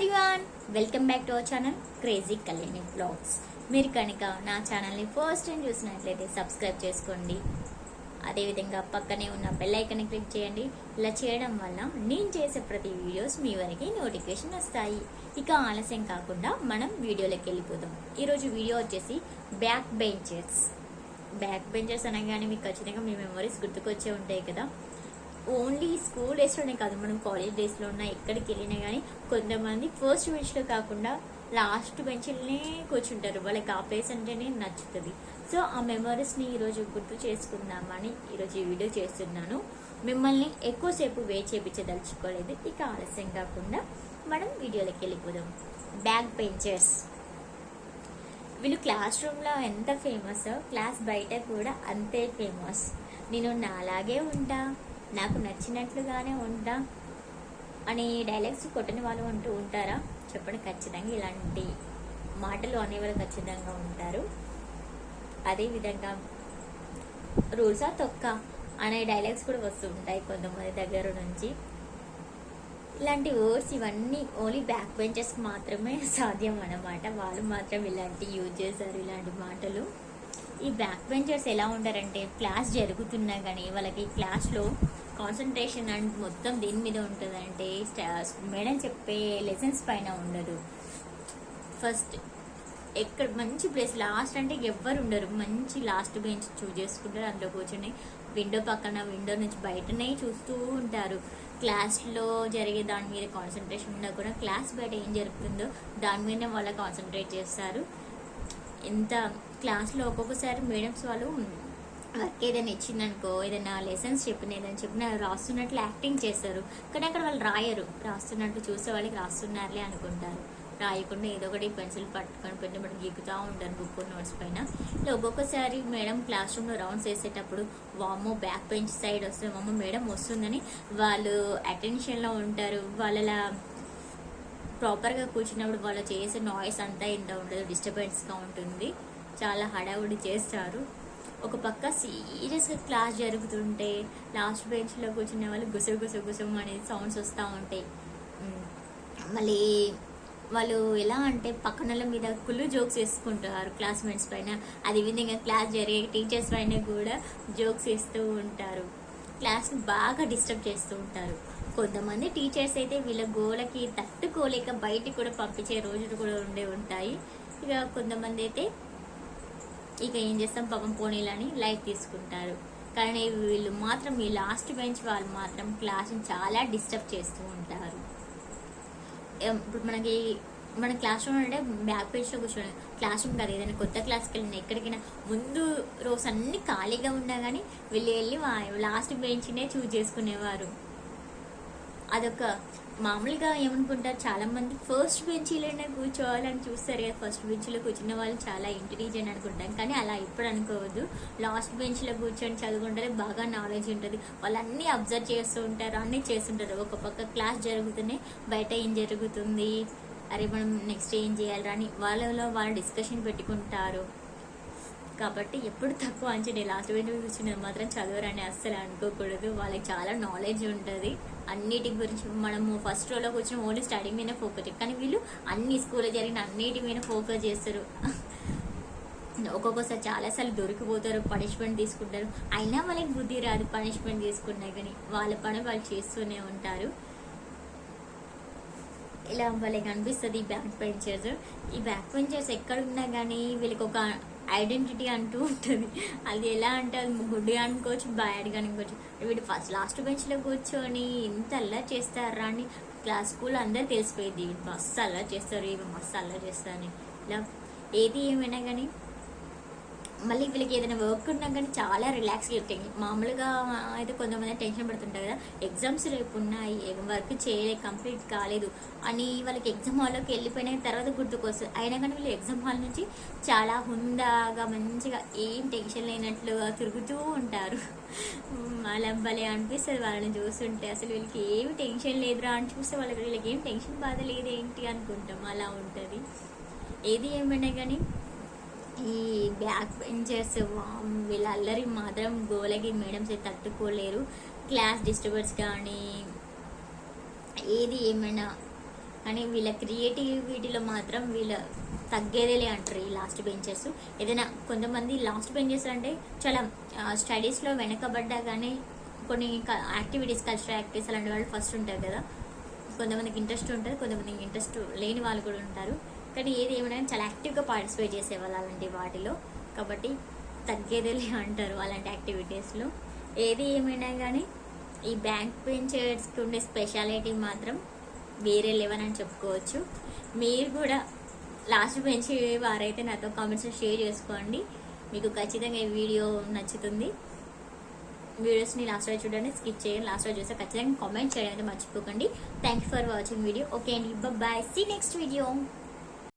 Everyone welcome back to our channel crazy Kalyani blogs మీరు కనుక నా ఛానల్ని ఫస్ట్ టైం చూసినట్లయితే సబ్స్క్రైబ్ చేసుకోండి. అదేవిధంగా పక్కనే ఉన్న బెల్ ఐకన్ క్లిక్ చేయండి. ఇలా చేయడం వల్ల నేను చేసే ప్రతి వీడియోస్ మీ వరకు నోటిఫికేషన్ వస్తాయి. ఇక ఆలస్యం కాకుండా మనం వీడియోలోకి వెళ్ళిపోదాం. ఈరోజు వీడియో వచ్చేసి బ్యాక్ బెంచర్స్ బ్యాక్ బెంచర్స్ అనగానే మీకు ఖచ్చితంగా మీ మెమరీస్ గుర్తుకొచ్చే ఉంటాయి కదా. ఓన్లీ స్కూల్ డేస్లోనే కాదు మనం కాలేజ్ డేస్లో ఉన్న ఎక్కడికి వెళ్ళినా కానీ కొంతమంది ఫస్ట్ బెంచ్లో కాకుండా లాస్ట్ బెంచ్లోనే కూర్చుంటారు. వాళ్ళకి ఆ ప్లేస్ అంటేనే నచ్చుతుంది. సో ఆ మెమరీస్ని ఈరోజు గుర్తు చేసుకుందామని ఈరోజు ఈ వీడియో చేస్తున్నాను. మిమ్మల్ని ఎక్కువసేపు వెయిట్ చేయించదలుచుకోలేదు ఇక ఆలస్యం కాకుండా మనం వీడియోలోకి వెళ్ళిపోదాం. బ్యాక్ బెంచర్స్ వీళ్ళు క్లాస్ రూమ్లో ఎంత ఫేమస్ క్లాస్ బయట కూడా అంతే ఫేమస్ నేను నాలాగే ఉంటా. నాకు నచ్చినట్లుగానే ఉంటా అని డైలాగ్స్ కొట్టని వాళ్ళు అంటూ ఉంటారా? చెప్పండి ఖచ్చితంగా ఇలాంటి మాటలు అనేవాళ్ళు ఖచ్చితంగా ఉంటారు. అదేవిధంగా రూల్సా తొక్క అనే డైలాగ్స్ కూడా వస్తూ ఉంటాయి కొంతమంది దగ్గర నుంచి. ఇలాంటి వర్డ్స్ ఇవన్నీ ఓన్లీ బ్యాక్ బెంచెస్ మాత్రమే సాధ్యం అన్నమాట. వాళ్ళు మాత్రం ఇలాంటి యూజ్ చేశారు ఇలాంటి మాటలు. ఈ బ్యాక్ బెంచర్స్ ఎలా ఉంటారంటే క్లాస్ జరుగుతున్నా కానీ వాళ్ళకి క్లాస్లో కాన్సన్ట్రేషన్ అండ్ మొత్తం దేని మీద ఉంటుందంటే మేడం చెప్పే లెసన్స్ పైన ఉండదు. ఫస్ట్ ఎక్కడ మంచి ప్లేస్ లాస్ట్ అంటే ఎవ్వరు ఉండరు. మంచి లాస్ట్ బెంచ్ చూజ్ చేసుకుంటారు అందులో కూర్చొని విండో పక్కన విండో నుంచి బయటనే చూస్తూ ఉంటారు. క్లాస్లో జరిగే దాని మీద కాన్సన్ట్రేషన్ ఉన్నా కూడా క్లాస్ బయట ఏం జరుగుతుందో దాని మీదనే వాళ్ళు కాన్సన్ట్రేట్ చేస్తారు. ఎంత క్లాస్లో ఒక్కొక్కసారి మేడమ్స్ వాళ్ళు వర్క్ ఏదైనా ఇచ్చిందనుకో ఏదైనా లెసన్స్ చెప్పిన ఏదైనా చెప్పిన రాస్తున్నట్లు యాక్టింగ్ చేస్తారు. కానీ అక్కడ వాళ్ళు రాయరు. రాస్తున్నట్టు చూసే వాళ్ళకి రాస్తున్నారులే అనుకుంటారు. రాయకుండా ఏదో ఒకటి పెన్సిల్ పట్టుకొని పెట్టి మనం గీకుతూ ఉంటారు బుక్ నోట్స్ పైన. ఇలా ఒక్కొక్కసారి మేడం క్లాస్ రూమ్లో రౌండ్స్ వేసేటప్పుడు వామో బ్యాక్ బెంచ్ సైడ్ వస్తుంది వామో మేడం వస్తుందని వాళ్ళు అటెన్షన్లో ఉంటారు. వాళ్ళ ప్రాపర్గా కూర్చున్నప్పుడు వాళ్ళు చేసే నాయిస్ అంతా ఇంత ఉండదు. డిస్టర్బెన్స్గా ఉంటుంది. చాలా హడావుడి చేస్తారు. ఒక పక్క సీరియస్గా క్లాస్ జరుగుతుంటే లాస్ట్ బెంచ్లో కూర్చునే వాళ్ళు గుసగు గుసగు గుసం అనేది సౌండ్స్ వస్తూ ఉంటాయి. మళ్ళీ వాళ్ళు ఎలా అంటే పక్కనల మీద కుళ్ళు జోక్స్ వేసుకుంటారు క్లాస్మేట్స్ పైన. అదేవిధంగా క్లాస్ జరిగే టీచర్స్ పైన కూడా జోక్స్ వేస్తూ ఉంటారు. క్లాస్ని బాగా డిస్టర్బ్ చేస్తూ ఉంటారు. కొంతమంది టీచర్స్ అయితే వీళ్ళ గోలకి తట్టుకోలేక బయటికి కూడా పంపించే రోజులు కూడా ఉండే ఉంటాయి. ఇక కొంతమంది అయితే ఇక ఏం చేస్తాం? పాపం పోనీలని లైట్ తీసుకుంటారు. కానీ వీళ్ళు మాత్రం ఈ లాస్ట్ బెంచ్ వాళ్ళు మాత్రం క్లాస్ని చాలా డిస్టర్బ్ చేస్తూ ఉంటారు. ఇప్పుడు మనకి మన క్లాస్ రూమ్ అంటే బ్యాక్ పేజ్లో కూర్చోండి క్లాస్ రూమ్ కదా ఏదైనా కొత్త క్లాస్కి వెళ్ళిన ఎక్కడికైనా ముందు రోజు అన్ని ఖాళీగా ఉన్నా కానీ వెళ్ళి వెళ్ళి లాస్ట్ బెంచ్నే చూజ్ చేసుకునేవారు. అదొక మామూలుగా ఏమనుకుంటారు చాలామంది ఫస్ట్ బెంచీలోనే కూర్చోవాలని చూస్తారు కదా. ఫస్ట్ బెంచ్లో కూర్చున్న వాళ్ళు చాలా ఇంటెలిజెంట్ అనుకుంటాం. కానీ అలా ఎప్పుడు అనుకోవద్దు. లాస్ట్ బెంచ్లో కూర్చొని చదువుకుంటే బాగా నాలెడ్జ్ ఉంటుంది. వాళ్ళు అన్నీ అబ్జర్వ్ చేస్తూ ఉంటారు అన్నీ చేస్తుంటారు. ఒక పక్క క్లాస్ జరుగుతూనే బయట ఏం జరుగుతుంది అరే మనం నెక్స్ట్ ఏం చేయాలి అని వాళ్ళలో వాళ్ళు డిస్కషన్ పెట్టుకుంటారు. కాబట్టి ఎప్పుడు తక్కువ అంచనే లాస్ట్ బెంచ్ కూర్చుని మాత్రం చదవరని అస్సలు అనుకోకూడదు. వాళ్ళకి చాలా నాలెడ్జ్ ఉంటుంది. అన్నిటి గురించి మనము ఫస్ట్ రోలో కూర్చొని ఓన్లీ స్టడీ మీద ఫోకస్ కానీ వీళ్ళు అన్ని స్కూల్లో జరిగిన అన్నిటి మీద ఫోకస్ చేస్తారు. ఒక్కొక్కసారి చాలాసార్లు దొరికిపోతారు పనిష్మెంట్ తీసుకుంటారు. అయినా వాళ్ళకి బుద్ధి రాదు పనిష్మెంట్ తీసుకున్నా కానీ. వాళ్ళ పని వాళ్ళు చేస్తూనే ఉంటారు. ఇలా వాళ్ళకి అనిపిస్తుంది ఈ బ్యాక్ పెంచర్స్ ఈ బ్యాక్ పెంచర్స్ ఎక్కడున్నా కానీ వీళ్ళకి ఒక ఐడెంటిటీ అంటూ ఉంటుంది. అది ఎలా అంటే అది గుడ్డి అనుకోవచ్చు బ్యాడ్గా అనుకోవచ్చు. వీడు ఫస్ట్ లాస్ట్ బెంచ్లో కూర్చొని ఇంత అల్లరి చేస్తారా అని క్లాస్ స్కూల్ అందరూ తెలిసిపోయింది. మస్తు అల్లరి చేస్తారు ఇవి మస్తు అల్లరి చేస్తారని. ఇలా ఏది ఏమైనా కానీ మళ్ళీ వీళ్ళకి ఏదైనా వర్క్ ఉన్నా కానీ చాలా రిలాక్స్గా ఉంటాయి. మామూలుగా అయితే కొంతమంది టెన్షన్ పడుతుంటారు కదా ఎగ్జామ్స్ రేపు ఉన్నాయి వర్క్ చేయలే కంప్లీట్ కాలేదు అని వాళ్ళకి ఎగ్జామ్ హాల్లోకి వెళ్ళిపోయిన తర్వాత గుర్తుకొస్తుంది. అయినా కానీ వీళ్ళు ఎగ్జామ్ హాల్ నుంచి చాలా హుందాగా మంచిగా ఏం టెన్షన్ లేనట్లుగా తిరుగుతూ ఉంటారు. అలా భలే అనిపిస్తుంది వాళ్ళని చూస్తుంటే. అసలు వీళ్ళకి ఏమి టెన్షన్ లేదురా అని చూస్తే వాళ్ళకి వీళ్ళకి ఏం టెన్షన్ బాధ లేదు ఏంటి అనుకుంటాం. అలా ఉంటుంది. ఏది ఏమైనా కానీ ఈ బ్యాక్ బెంచర్స్ వీళ్ళ అల్లరి మాత్రం గోలకి మేడమ్స్ అయితే తట్టుకోలేరు. క్లాస్ డిస్టర్బర్స్ కానీ ఏది ఏమైనా కానీ వీళ్ళ క్రియేటివిటీలో మాత్రం వీళ్ళ తగ్గేదేలే అంటారు ఈ లాస్ట్ బెంచెస్ ఏదైనా కొంతమంది లాస్ట్ బెంచెస్ అంటే చాలా స్టడీస్లో వెనకబడ్డా కానీ కొన్ని యాక్టివిటీస్ కల్చరల్ యాక్టివిటీస్ అలాంటి వాళ్ళు ఫస్ట్ ఉంటారు కదా. కొంతమందికి ఇంట్రెస్ట్ ఉంటుంది కొంతమందికి ఇంట్రెస్ట్ లేని వాళ్ళు కూడా ఉంటారు. కానీ ఏది ఏమైనా చాలా యాక్టివ్గా పార్టిసిపేట్ చేసేవాళ్ళు అలాంటి వాటిలో. కాబట్టి తగ్గేదేలే అంటారు అలాంటి యాక్టివిటీస్లో ఏది ఏమైనా కానీ ఈ బ్యాంక్ బెంచర్స్కి ఉండే స్పెషాలిటీ మాత్రం వేరే లెవెల్ అని చెప్పుకోవచ్చు. మీరు కూడా లాస్ట్ బెంచ్ వారైతే నాతో కామెంట్స్ షేర్ చేసుకోండి. మీకు ఖచ్చితంగా ఈ వీడియో నచ్చుతుంది. వీడియోస్ని లాస్ట్ రోజు చూడండి స్కిప్ చేయండి. లాస్ట్ చూస్తే ఖచ్చితంగా కామెంట్ చేయడం అయితే మర్చిపోకండి. Thank you for watching video okay అండి బాయ్ సీ నెక్స్ట్ వీడియో